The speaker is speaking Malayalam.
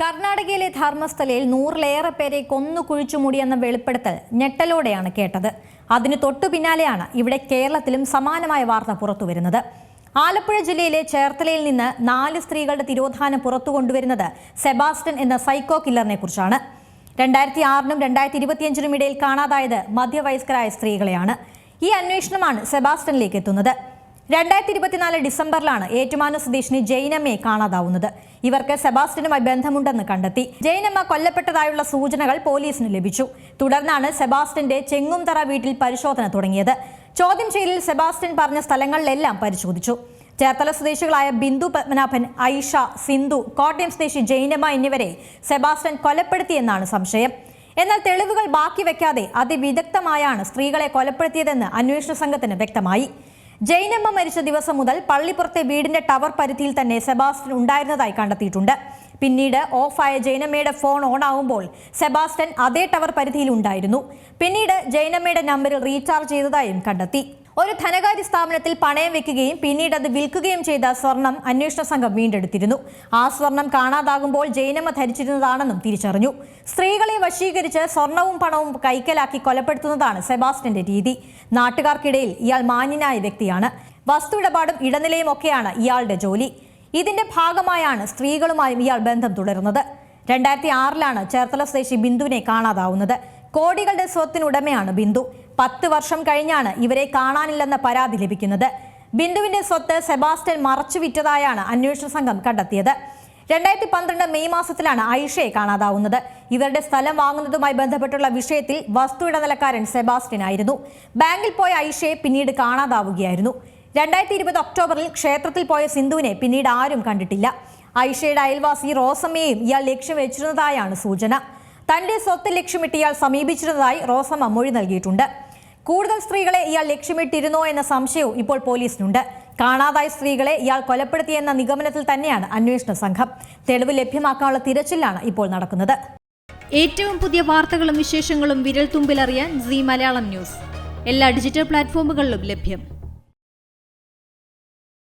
കർണാടകയിലെ ധർമ്മസ്ഥലയിൽ നൂറിലേറെ പേരെ കൊന്നു കുഴിച്ചുമൂടിയെന്ന വെളിപ്പെടുത്തൽ ഞെട്ടലോടെയാണ് കേട്ടത്. അതിന് തൊട്ടു പിന്നാലെയാണ് ഇവിടെ കേരളത്തിലും സമാനമായ വാർത്ത പുറത്തുവരുന്നത്. ആലപ്പുഴ ജില്ലയിലെ ചേർത്തലയിൽ നിന്ന് നാല് സ്ത്രീകളുടെ തിരോധാനം പുറത്തു കൊണ്ടുവരുന്നത് സെബാസ്റ്റൻ എന്ന സൈക്കോ കില്ലറിനെ കുറിച്ചാണ്. രണ്ടായിരത്തി ആറിനും രണ്ടായിരത്തി ഇരുപത്തിയഞ്ചിനും ഇടയിൽ കാണാതായത് മധ്യവയസ്കരായ സ്ത്രീകളെയാണ്. ഈ അന്വേഷണമാണ് സെബാസ്റ്റ്യനിലേക്ക് എത്തുന്നത്. രണ്ടായിരത്തി ഇരുപത്തിനാല് ഡിസംബറിലാണ് ഏറ്റുമാനു സ്വദേശിനി ജൈനമ്മയെ കാണാതാവുന്നത്. ഇവർക്ക് സെബാസ്റ്റ്യനുമായി ബന്ധമുണ്ടെന്ന് കണ്ടെത്തി. ജൈനമ്മ കൊല്ലപ്പെട്ടതായുള്ള സൂചനകൾ പോലീസിന് ലഭിച്ചു. തുടർന്നാണ് സെബാസ്റ്റ്യന്റെ ചെങ്ങുംതറ വീട്ടിൽ പരിശോധന തുടങ്ങിയത്. ചോദ്യം ചെയ്യലിൽ സെബാസ്റ്റ്യൻ പറഞ്ഞ സ്ഥലങ്ങളിലെല്ലാം പരിശോധിച്ചു. ചേർത്തല സ്വദേശികളായ ബിന്ദു പത്മനാഭൻ ഐഷ സിന്ധു കോട്ടയം സ്വദേശി ജൈനമ്മ എന്നിവരെ സെബാസ്റ്റ്യൻ കൊലപ്പെടുത്തിയെന്നാണ് സംശയം. എന്നാൽ തെളിവുകൾ ബാക്കി വെക്കാതെ അതിവിദഗ്ധമായാണ് സ്ത്രീകളെ കൊലപ്പെടുത്തിയതെന്ന് അന്വേഷണ സംഘത്തിന് വ്യക്തമായി. ജൈനമ്മ മരിച്ച ദിവസം മുതൽ പള്ളിപ്പുറത്തെ വീടിന്റെ ടവർ പരിധിയിൽ തന്നെ സെബാസ്റ്റൻ ഉണ്ടായിരുന്നതായി കണ്ടെത്തിയിട്ടുണ്ട്. പിന്നീട് ഓഫായ ജൈനമ്മയുടെ ഫോൺ ഓൺ ആവുമ്പോൾ സെബാസ്റ്റൻ അതേ ടവർ പരിധിയിൽ ഉണ്ടായിരുന്നു. പിന്നീട് ജൈനമ്മയുടെ നമ്പറിൽ റീചാർജ് ചെയ്തതായും കണ്ടെത്തി. ഒരു ധനകാര്യ സ്ഥാപനത്തിൽ പണയം വെക്കുകയും പിന്നീട് അത് വിൽക്കുകയും ചെയ്ത സ്വർണം അന്വേഷണ സംഘം വീണ്ടെടുത്തിരുന്നു. ആ സ്വർണം കാണാതാകുമ്പോൾ ജൈനമ്മ ധരിച്ചിരുന്നതാണെന്നും തിരിച്ചറിഞ്ഞു. സ്ത്രീകളെ വശീകരിച്ച് സ്വർണവും പണവും കൈക്കലാക്കി കൊലപ്പെടുത്തുന്നതാണ് സെബാസ്റ്റ്യന്റെ രീതി. നാട്ടുകാർക്കിടയിൽ ഇയാൾ മാന്യനായ വ്യക്തിയാണ്. വസ്തു ഇടപാടും ഇടനിലയും ഒക്കെയാണ് ഇയാളുടെ ജോലി. ഇതിന്റെ ഭാഗമായാണ് സ്ത്രീകളുമായും ഇയാൾ ബന്ധം തുടരുന്നത്. രണ്ടായിരത്തി ആറിലാണ് ചേർത്തല സ്വദേശി ബിന്ദുവിനെ കാണാതാവുന്നത്. കോടികളുടെ സ്വത്തിനുടമയാണ് ബിന്ദു. പത്ത് വർഷം കഴിഞ്ഞാണ് ഇവരെ കാണാനില്ലെന്ന പരാതി ലഭിക്കുന്നത്. ബിന്ദുവിന്റെ സ്വത്ത് സെബാസ്റ്റ്യൻ മറച്ചു വിറ്റതായാണ് അന്വേഷണ സംഘം കണ്ടെത്തിയത്. രണ്ടായിരത്തി പന്ത്രണ്ട് മെയ് മാസത്തിലാണ് ഐഷയെ കാണാതാവുന്നത്. ഇവരുടെ സ്ഥലം വാങ്ങുന്നതുമായി ബന്ധപ്പെട്ടുള്ള വിഷയത്തിൽ വസ്തു ഇടനിലക്കാരൻ സെബാസ്റ്റ്യൻ ആയിരുന്നു. ബാങ്കിൽ പോയ ഐഷയെ പിന്നീട് കാണാതാവുകയായിരുന്നു. രണ്ടായിരത്തി ഇരുപത് ഒക്ടോബറിൽ ക്ഷേത്രത്തിൽ പോയ സിന്ധുവിനെ പിന്നീട് ആരും കണ്ടിട്ടില്ല. ഐഷയുടെ അയൽവാസി റോസമ്മയെയും ഇയാൾ ലക്ഷ്യം വെച്ചിരുന്നതായാണ് സൂചന. തന്റെ സ്വത്ത് ലക്ഷ്യമിട്ട് ഇയാൾ സമീപിച്ചിരുന്നതായി റോസമ്മ മൊഴി നൽകിയിട്ടുണ്ട്. കൂടുതൽ സ്ത്രീകളെ ഇയാൾ ലക്ഷ്യമിട്ടിരുന്നോ എന്ന സംശയവും ഇപ്പോൾ പോലീസിനുണ്ട്. കാണാതായ സ്ത്രീകളെ ഇയാൾ കൊലപ്പെടുത്തിയെന്ന നിഗമനത്തിൽ തന്നെയാണ് അന്വേഷണ സംഘം. തെളിവ് ലഭ്യമാക്കാനുള്ള തിരച്ചിലാണ് ഇപ്പോൾ നടക്കുന്നത്. ഏറ്റവും പുതിയ വാർത്തകളും വിശേഷങ്ങളും വിരൽ തുമ്പിലറിയാൻ സി മലയാളം ന്യൂസ്. എല്ലാ ഡിജിറ്റൽ പ്ലാറ്റ്ഫോമുകളിലും ലഭ്യം.